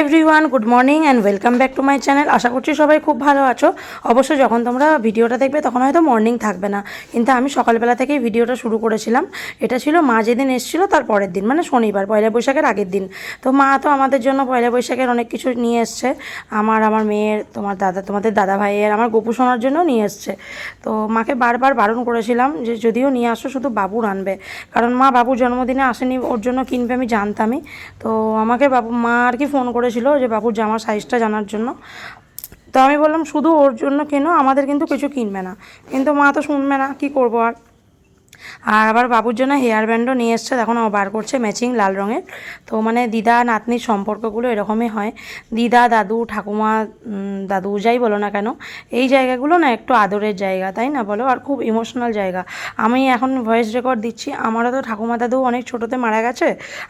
Everyone good morning and welcome back to my channel আশা করছি সবাই খুব ভালো আছো। অবশ্য যখন তোমরা ভিডিওটা দেখবে, তখন হয়তো মর্নিং থাকবে না। কিন্তু আমি সকালবেলা থেকেই ভিডিওটা শুরু করেছিলাম। এটা ছিল মা যেদিন এসেছিল, তার পরের দিন মানে শনিবার, পয়লা বৈশাখের আগের দিন। তো মা তো আমাদের জন্য পয়লা বৈশাখের অনেক কিছু নিয়ে এসছে। আমার আমার মেয়ের, তোমার দাদা, তোমাদের দাদা ভাইয়ের আমার গোপু সোনার জন্য নিয়ে এসছে। তো মাকে বারবার বারণ করেছিলাম যে যদিও নিয়ে আসো, শুধু বাবুর আনবে। কারণ মা বাবুর জন্মদিনে আসেনি, ওর জন্য কিনবে আমি জানতামই। তো আমাকে বাবু, মা আর কি ফোন করেছিল যে বাবুর জামার সাইজটা জানার জন্য। তো আমি বললাম, শুধু ওর জন্য কেন? আমাদের কিন্তু কিছু কিনবে না। কিন্তু মা তো শুনবে না, কি করব আর? আর আবার বাবুর জন্য হেয়ার ব্যান্ডও নিয়ে এসছে। এখন ও বার করছে ম্যাচিং লাল রঙের। তো মানে দিদা, নাতনির সম্পর্কগুলো এরকমই হয়। দিদা, দাদু, ঠাকুমা দাদু যাই বলো না কেন, এই জায়গাগুলো না একটু আদরের জায়গা, তাই না বলো? আর খুব ইমোশনাল জায়গা। আমি এখন ভয়েস রেকর্ড দিচ্ছি। আমারও তো ঠাকুমা দাদু অনেক ছোটোতে মারা গেছে।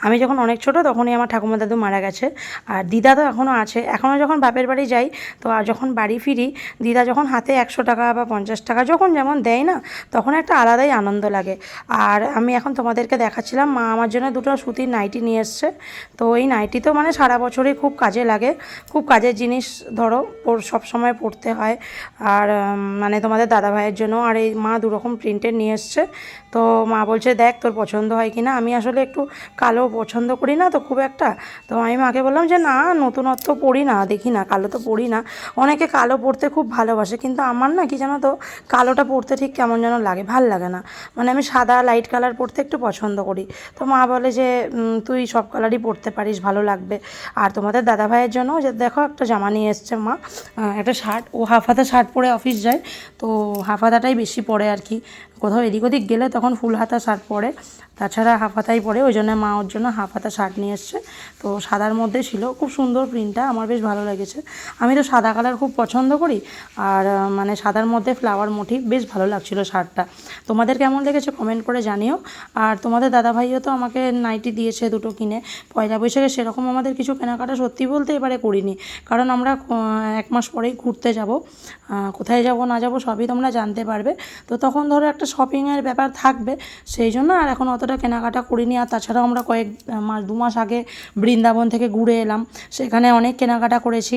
আমি যখন অনেক ছোট, তখনই আমার ঠাকুমা দাদু মারা গেছে। আর দিদা তো এখনও আছে। এখনও যখন বাপের বাড়ি যাই, তো আর যখন বাড়ি ফিরি, দিদা যখন হাতে একশো টাকা বা পঞ্চাশ টাকা যখন যেমন দেয় না, তখন একটা আলাদাই আনন্দ লাগে। আর আমি এখন তোমাদেরকে দেখাচ্ছিলাম, মা আমার জন্য দুটো সুতির নাইটি নিয়ে এসছে। তো এই নাইটি তো মানে সারা বছরই খুব কাজে লাগে। খুব কাজের জিনিস ধরো সব সময় পড়তে হয়। আর মানে তোমাদের দাদা ভাইয়ের জন্য। আর এই মা দুরকম প্রিন্টের নিয়ে এসছে। তো মা বলছে, দেখ, তোর পছন্দ হয় কি না আমি আসলে একটু কালো পছন্দ করি না তো খুব একটা। তো আমি মাকে বললাম যে, না, নতুনত্ব পড়ি না, দেখি না, কালো তো পড়ি না। অনেকে কালো পড়তে খুব ভালোবাসে, কিন্তু আমার না কি জানো তো, কালোটা পড়তে ঠিক কেমন যেন লাগে, ভালো লাগে না। মানে আমি সাদা লাইট কালার পরতে একটু পছন্দ করি। তো মা বলে যে তুই সব কালারই পরতে পারিস, ভালো লাগবে। আর তোমাদের দাদা ভাইয়ের জন্য যে, দেখো, একটা জামা নিয়ে এসছে মা একটা শার্ট ও হাফ হাতা শার্ট পরে অফিস যায়, তো হাফ হাতাটাই বেশি পরে আর কি। কোথাও এদিক ওদিক গেলে তখন ফুল হাতা শার্ট পরে, তাছাড়া হাফ হাতাই পরে, ওই জন্য মা ওর জন্য হাফ হাতা শার্ট নিয়ে এসছে। তো সাদার মধ্যে ছিল, খুব সুন্দর প্রিন্টটা, আমার বেশ ভালো লেগেছে। আমি তো সাদা কালার খুব পছন্দ করি, আর মানে সাদার মধ্যে ফ্লাওয়ার মোটিভ বেশ ভালো লাগছিল শার্টটা। তোমাদের কেমন লেগেছে কমেন্ট করে জানিও। আর তোমাদের দাদা ভাইও তো আমাকে নাইটি দিয়েছে দুটো কিনে, পয়লা বৈশাখে সেরকম আমাদের কিছু কেনাকাটা সত্যি বলতে এবারে করিনি। কারণ আমরা এক মাস পরেই ঘুরতে যাব কোথায় যাব না যাব সবই তোমরা জানতে পারবে। তো তখন ধরো একটা শপিংয়ের ব্যাপার থাকবে, সেই জন্য আর এখন অতটা কেনাকাটা করিনি। আর তাছাড়াও আমরা কয়েক মাস, দু মাস আগে বৃন্দাবন থেকে ঘুরে এলাম। সেখানে অনেক কেনাকাটা করেছি।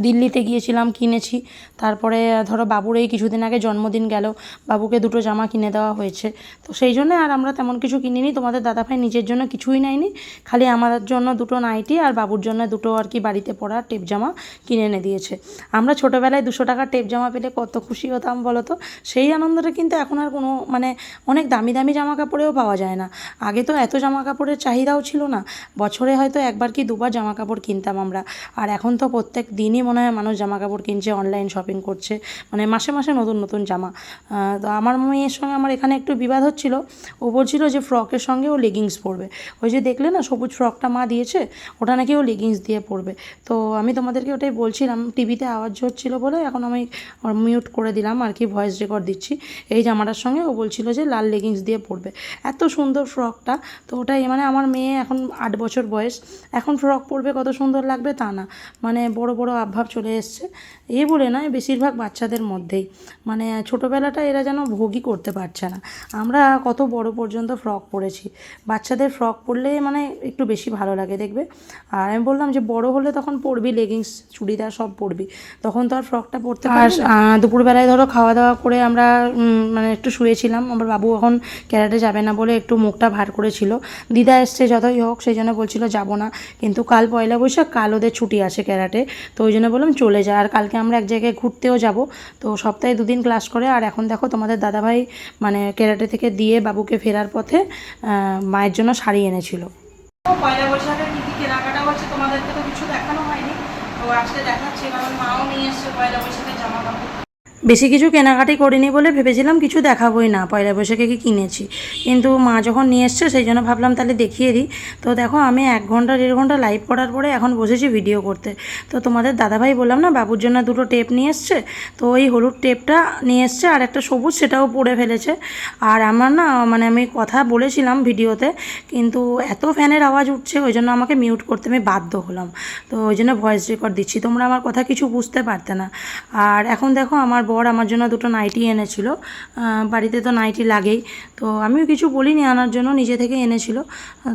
দিল্লিতে গিয়েছিলাম, কিনেছি। তারপরে, ধরো, বাবুর এই কিছুদিন আগে জন্মদিন গেল। বাবুকে দুটো জামা কিনে দেওয়া হয়েছে। তো সেই জন্য আর আমরা তেমন কিছু কিনিনি। তোমাদের দাদাভাই নিজের জন্য কিছুই নেয়নি। খালি আমাদের জন্য দুটো নাইটি আর বাবুর জন্য দুটো আর কি বাড়িতে পরা টেপ জামা কিনে এনে দিয়েছে। আমরা ছোটোবেলায় দুশো টাকার টেপ জামা পেলে কত খুশি হতাম, বলো তো? সেই আনন্দটা কিন্তু এখন আর কোনো মানে অনেক দামি দামি জামা কাপড়েও পাওয়া যায় না। আগে তো এত জামা কাপড়ের চাহিদাও ছিল না। বছরে হয়তো একবার কি দুবার জামা কাপড় কিনতাম আমরা। আর এখন তো প্রত্যেক দিনই মনে হয় মানুষ জামা কাপড় কিনছে অনলাইন শপিং করছে। মানে মাসে মাসে নতুন নতুন জামা। তো আমার মেয়ের সঙ্গে আমার এখানে একটু বিবাদ হচ্ছিল। ও বলছিল যে ফ্রকের সঙ্গে ও লেগিংস পরবে। ওই যে দেখলে না, সবুজ ফ্রকটা মা দিয়েছে, ওটা নাকি ও লেগিংস দিয়ে পরবে। তো আমি তোমাদেরকে ওটাই বলছিলাম, টিভিতে আওয়াজ হচ্ছিল বলে এখন আমি মিউট করে দিলাম, আর কি ভয়েস রেকর্ড দিচ্ছি। এই জামাটার সঙ্গে ও বলছিল যে লাল লেগিংস দিয়ে পরবে। এত সুন্দর ফ্রকটা, তো ওটাই মানে আমার মেয়ে এখন আট বছর বয়স। এখন ফ্রক পরবে কত সুন্দর লাগবে তা না। মানে বড় বড় আভাব চলে এসছে। এ বলে নয় বেশিরভাগ বাচ্চাদের মধ্যেই। মানে ছোটোবেলাটা এরা যেন ভোগই করতে পারছে না। আমরা কত বড় পর্যন্ত ফ্রক পরেছি। বাচ্চাদের ফ্রক পরলে মানে একটু বেশি ভালো লাগে দেখবে? আর আমি বললাম যে বড় হলে তখন পরবি লেগিংস চুড়িদার সব পরবি। তখন তো আর ফ্রকটা পরতে আর দুপুরবেলায় ধরো খাওয়া দাওয়া করে আমরা মানে একটু শুয়েছিলাম। আমার বাবু এখন ক্যারাটে যাবে না বলে একটু মুখটা ভার করেছিল। দিদা এসছে যতই হোক সেই জন্য বলছিল যাব না। কিন্তু কাল পয়লা বৈশাখ কাল ওদের ছুটি আছে ক্যারাটে। তো ওই জন্য বললাম চলে যা। আর কালকে আমরা এক জায়গায় ঘুরতেও যাব। তো সপ্তাহে দুদিন ক্লাস করে। আর এখন দেখো তোমাদের দাদাভাই মানে কেরাটে থেকে দিয়ে বাবুকে ফেরার পথে মায়ের জন্য শাড়ি এনেছিল। পয়লা বৈশাখের কী কী কেনাকাটা হচ্ছে তোমাদেরকে তো কিছু দেখানো হয়নি। তো আজকে দেখাচ্ছি, কারণ মাও নিয়ে এসছে পয়লা কাপড় বেশি কিছু কেনাকাটি করিনি বলে ভেবেছিলাম কিছু দেখাবোই না, পয়লা বৈশাখে কি কিনেছি। কিন্তু মা যখন নিয়ে এসছে, সেই জন্য ভাবলাম তাহলে দেখিয়ে দিই। তো দেখো, আমি এক ঘণ্টা, দেড় ঘণ্টা লাইভ করার পরে এখন বসেছি ভিডিও করতে। তো তোমাদের দাদাভাই বললাম না, বাবুর জন্য দুটো টেপ নিয়ে এসছে। তো ওই হলুদ টেপটা নিয়ে এসছে আর একটা সবুজ, সেটাও পড়ে ফেলেছে। আর আমার না মানে আমি কথা বলেছিলাম ভিডিওতে কিন্তু এত ফ্যানের আওয়াজ উঠছে, ওই জন্য আমাকে মিউট করতে আমি বাধ্য হলাম। তো ওই জন্য ভয়েস রেকর্ড দিচ্ছি। তোমরা আমার কথা কিছু বুঝতে পারতে না। আর এখন দেখো, আমার বর আমার জন্য দুটো নাইটি এনেছিল। বাড়িতে তো নাইটি লাগেই। তো আমিও কিছু বলিনি, আনার জন্য নিজে থেকে এনেছিল।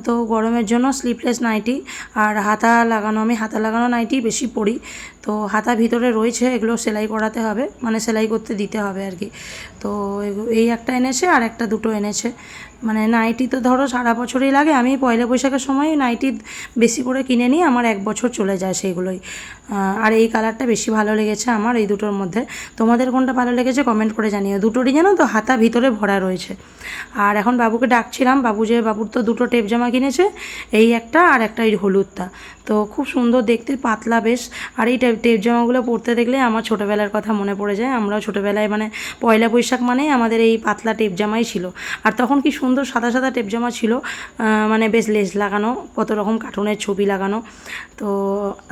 তো গরমের জন্য স্লিপলেস নাইটি আর হাতা লাগানো, আমি হাতা লাগানো নাইটি বেশি পরি। তো হাতা ভিতরে রয়েছে, এগুলো সেলাই করাতে হবে মানে সেলাই করতে দিতে হবে আর কি। তো এই একটা এনেছে আর একটা দুটো এনেছে। মানে নাইটি তো ধরো সারা বছরই লাগে, আমি পয়লা বৈশাখের সময় নাইটি বেশি করে কিনে নিই আমার এক বছর চলে যায় সেইগুলোই। আর এই কালারটা বেশি ভালো লেগেছে আমার এই দুটোর মধ্যে। তোমাদের কোনটা ভালো লেগেছে কমেন্ট করে জানিও। দুটোরই জানো তো হাতা ভিতরে ভরা রয়েছে। আর এখন বাবুকে ডাকছিলাম, বাবু যে বাবুর তো দুটো টেপ জামা কিনেছে, এই একটা আর একটা এই হলুদটা। তো খুব সুন্দর দেখতে, পাতলা বেশ। আর এই টেপ টেপ জামাগুলো পরতে দেখলে আমার ছোটোবেলার কথা মনে পড়ে যায়। আমরাও ছোটোবেলায় মানে পয়লা বৈশাখ মানেই আমাদের এই পাতলা টেপ জামাই ছিল। আর তখন কি সুন্দর সাদা সাদা টেপ জামা ছিল মানে বেশ লেস লাগানো, কত রকম কার্টুনের ছবি লাগানো। তো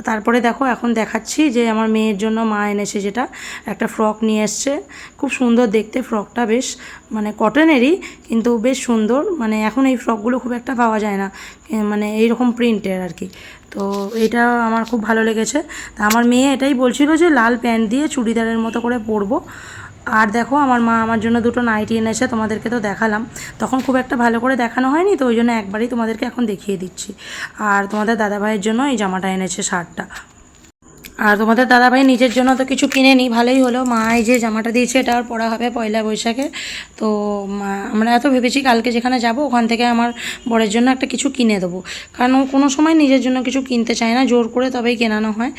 তারপরে দেখো, এখন দেখাচ্ছি যে আমার মেয়ের জন্য মা এনেছে যেটা, একটা ফ্রক নিয়ে এসছে। খুব সুন্দর দেখতে ফ্রকটা বেশ মানে কটনেরই কিন্তু বেশ সুন্দর মানে এখন এই ফ্রকগুলো খুব একটা পাওয়া যায় না মানে এইরকম প্রিন্টের আর কি। তো এটা আমার খুব ভালো লেগেছে। তা আমার মেয়ে এটাই বলছিল যে লাল প্যান্ট দিয়ে চুড়িদারের মতো করে পরবো। আর দেখো, আমার মা আমার জন্য দুটো নাইটি এনেছে, তোমাদেরকে তো দেখালাম। তখন খুব একটা ভালো করে দেখানো হয়নি, তো ওই জন্য একবারই তোমাদেরকে এখন দেখিয়ে দিচ্ছি। আর তোমাদের দাদাভাইয়ের জন্য এই জামাটা এনেছে, শার্টটা। আর তোমাদের দাদাভাই নিজের জন্য তো কিছু কিনে নি ভালোই হলো। মা এই যে জামাটা দিয়েছে, এটা আর পরা হবে পয়লা বৈশাখে। তো আমরা এত ভেবেছি কালকে যেখানে যাব, ওখান থেকে আমার বরের জন্য একটা কিছু কিনে দেবো। কারণ ও কোনো সময় নিজের জন্য কিছু কিনতে চায় না, জোর করে তবেই কেনানো হয়।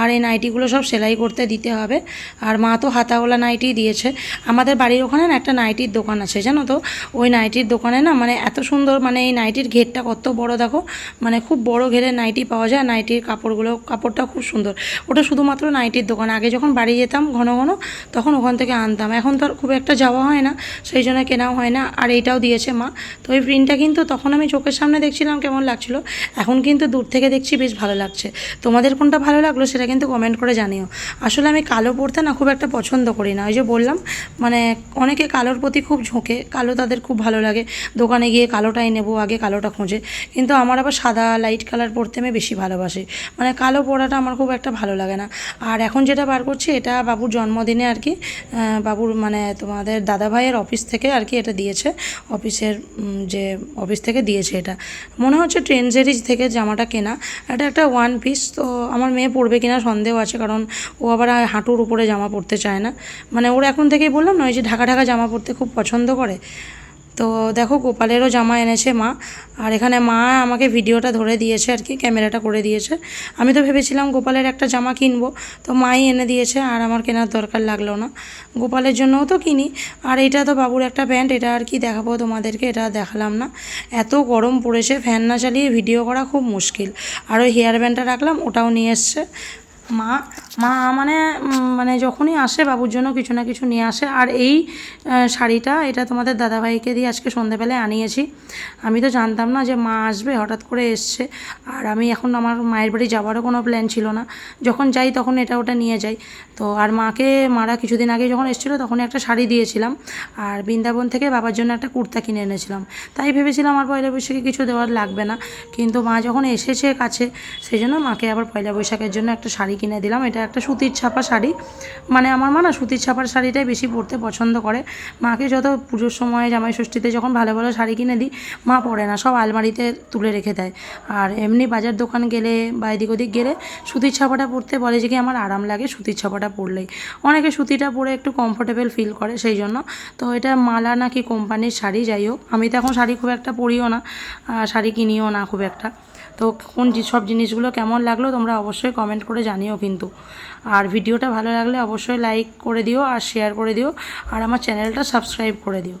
আর এই নাইটিগুলো সব সেলাই করতে দিতে হবে। আর মা তো হাতাওয়ালা নাইটি দিয়েছে। আমাদের বাড়ির ওখানে না একটা নাইটির দোকান আছে, জানো তো? ওই নাইটির দোকানে না মানে এত সুন্দর মানে এই নাইটির ঘেরটা কত বড়, দেখো? মানে খুব বড় ঘেরে নাইটি পাওয়া যায়, নাইটির কাপড়গুলো, কাপড়টা খুব সুন্দর। ওটা শুধুমাত্র নাইটির দোকান। আগে যখন বাড়ি যেতাম ঘন ঘন, তখন ওখান থেকে আনতাম। এখন তো আর খুব একটা যাওয়া হয় না, সেই জন্য কেনাও হয় না, আর এইটাও দিয়েছে মা। তো এই প্রিন্টটা কিন্তু তখন আমি চোখের সামনে দেখছিলাম কেমন লাগছিল। এখন কিন্তু দূর থেকে দেখছি বেশ ভালো লাগছে। তোমাদের কোনটা ভালো লাগল সেটা কিন্তু কমেন্ট করে জানিও। আসলে আমি কালো পরতে না খুব একটা পছন্দ করি না। ওই যে বললাম মানে অনেকে কালোর প্রতি খুব ঝোঁকে, কালো তাদের খুব ভালো লাগে। দোকানে গিয়ে কালোটাই নেব, আগে কালোটা খোঁজে। কিন্তু আমার আবার সাদা লাইট কালার পরতে আমি বেশি ভালোবাসি। মানে কালো পরাটা আমার খুব একটা ভালো লাগে না। আর এখন যেটা বার করছি, এটা বাবুর জন্মদিনে আর কি বাবুর মানে তোমাদের দাদা ভাইয়ের অফিস থেকে আর কি এটা দিয়েছে। অফিসের যে অফিস থেকে দিয়েছে এটা। মনে হচ্ছে ট্রেনজেরিজ থেকে জামাটা কেনা। এটা একটা ওয়ান পিস তো আমার মেয়ে পরবে কিনা সন্দেহ আছে, কারণ ও আবার হাঁটুর উপরে জামা পরতে চায় না। মানে ওর এখন থেকেই বললাম না, ওই যে ঢাকা ঢাকা জামা পরতে খুব পছন্দ করে। তো দেখো গোপালেরও জামা এনেছে মা। আর এখানে মা আমাকে ভিডিওটা ধরে দিয়েছে আর কি, ক্যামেরাটা করে দিয়েছে। আমি তো ভেবেছিলাম গোপালের একটা জামা কিনবো, তো মাই এনে দিয়েছে আর আমার কেনার দরকার লাগল না। গোপালের জন্যও তো কিনি, আর এটা তো বাবুর একটা প্যান্ট, এটা আর কি দেখাবো তোমাদেরকে, এটা দেখালাম না। এত গরম পড়েছে, ফ্যান না চালিয়ে ভিডিও করা খুব মুশকিল। আর ওই হেয়ার ব্যান্ডটা রাখলাম, ওটাও নিয়ে এসছে। মা মা মানে মানে যখনই আসে বাবুর জন্য কিছু না কিছু নিয়ে আসে। আর এই শাড়িটা এটা তোমাদের দাদাভাইকে দিয়ে আজকে সন্ধেবেলায় আনিয়েছি। আমি তো জানতাম না যে মা আসবে, হঠাৎ করে এসছে। আর আমি এখন আমার মায়ের বাড়ি যাওয়ারও কোনো প্ল্যান ছিল না। যখন যাই তখন এটা ওটা নিয়ে যাই। তো আর মাকে মারা কিছুদিন আগে যখন এসেছিল তখন একটা শাড়ি দিয়েছিলাম। আর বৃন্দাবন থেকে বাবার জন্য একটা কুর্তা কিনে এনেছিলাম। তাই ভেবেছিলাম আর পয়লা বৈশাখে কিছু দেওয়ার লাগবে না। কিন্তু মা যখন এসেছে কাছে, সেই জন্য মাকে আবার পয়লা বৈশাখের জন্য একটা শাড়ি কিনে দিলাম। এটা একটা সুতির ছাপা শাড়ি। মানে আমার মা না সুতির ছাপার শাড়িটাই বেশি পরতে পছন্দ করে। মাকে যত পুজোর সময় জামাই ষষ্ঠীতে যখন ভালো ভালো শাড়ি কিনে দিই, মা পরে না, সব আলমারিতে তুলে রেখে দেয়। আর এমনি বাজার দোকান গেলে বা এদিক ওদিক গেলে সুতির ছাপাটা পরতে বলে যে, কি আমার আরাম লাগে সুতির ছাপাটা পরলেই? অনেকে সুতিটা পরে একটু কমফোর্টেবল ফিল করে সেই জন্য। তো এটা মালা নাকি কোম্পানির শাড়ি, যাই হোক। আমি তো এখন শাড়ি খুব একটা পরিও না শাড়ি কিনিও না খুব একটা। তো কোন সব জিনিসগুলো কেমন লাগল তোমরা অবশ্যই কমেন্ট করে জানিও কিন্তু। আর ভিডিওটা ভালো লাগলে অবশ্যই লাইক করে দিও আর শেয়ার করে দিও। আর আমার চ্যানেলটা সাবস্ক্রাইব করে দিও।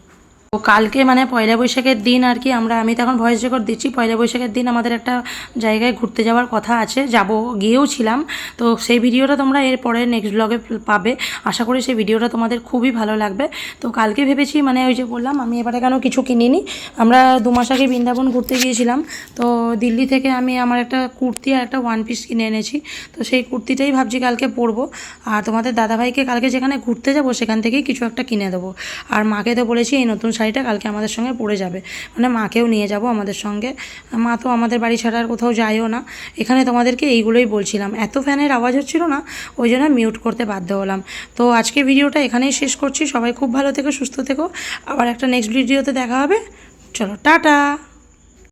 তো কালকে মানে পয়লা বৈশাখের দিন আর কি আমরা, আমি তো এখন ভয়েস রেকর্ড দিচ্ছি, পয়লা বৈশাখের দিন আমাদের একটা জায়গায় ঘুরতে যাওয়ার কথা আছে, যাব, গিয়েও ছিলাম। তো সেই ভিডিওটা তোমরা এর পরে নেক্সট ব্লগে পাবে। আশা করি সেই ভিডিওটা তোমাদের খুবই ভালো লাগবে। তো কালকে ভেবেছি মানে ওই যে বললাম, আমি এবারে কেন কিছু কিনিনি। আমরা দু মাস আগে বৃন্দাবন ঘুরতে গিয়েছিলাম। তো দিল্লি থেকে আমি আমার একটা কুর্তি আর একটা ওয়ান পিস কিনে এনেছি। তো সেই কুর্তিটাই ভাবছি কালকে পরবো। আর তোমাদের দাদাভাইকে কালকে যেখানে ঘুরতে যাব, সেখান থেকেই কিছু একটা কিনে দেবো। আর মাকে তো বলেছি, এই নতুন শাড়িটা কালকে আমাদের সঙ্গে পড়ে যাবে। মানে মাকেও নিয়ে যাব আমাদের সঙ্গে। মা তো আমাদের বাড়ি ছাড়া আর কোথাও যায়ও না। এখানে তোমাদেরকে এইগুলোই বলছিলাম। এত ফ্যানের আওয়াজ হচ্ছিল না, ওই জন্য মিউট করতে বাধ্য হলাম। তো আজকে ভিডিওটা এখানেই শেষ করছি। সবাই খুব ভালো থেকো, সুস্থ থেকো। আবার একটা নেক্সট ভিডিওতে দেখা হবে। চলো, টাটা!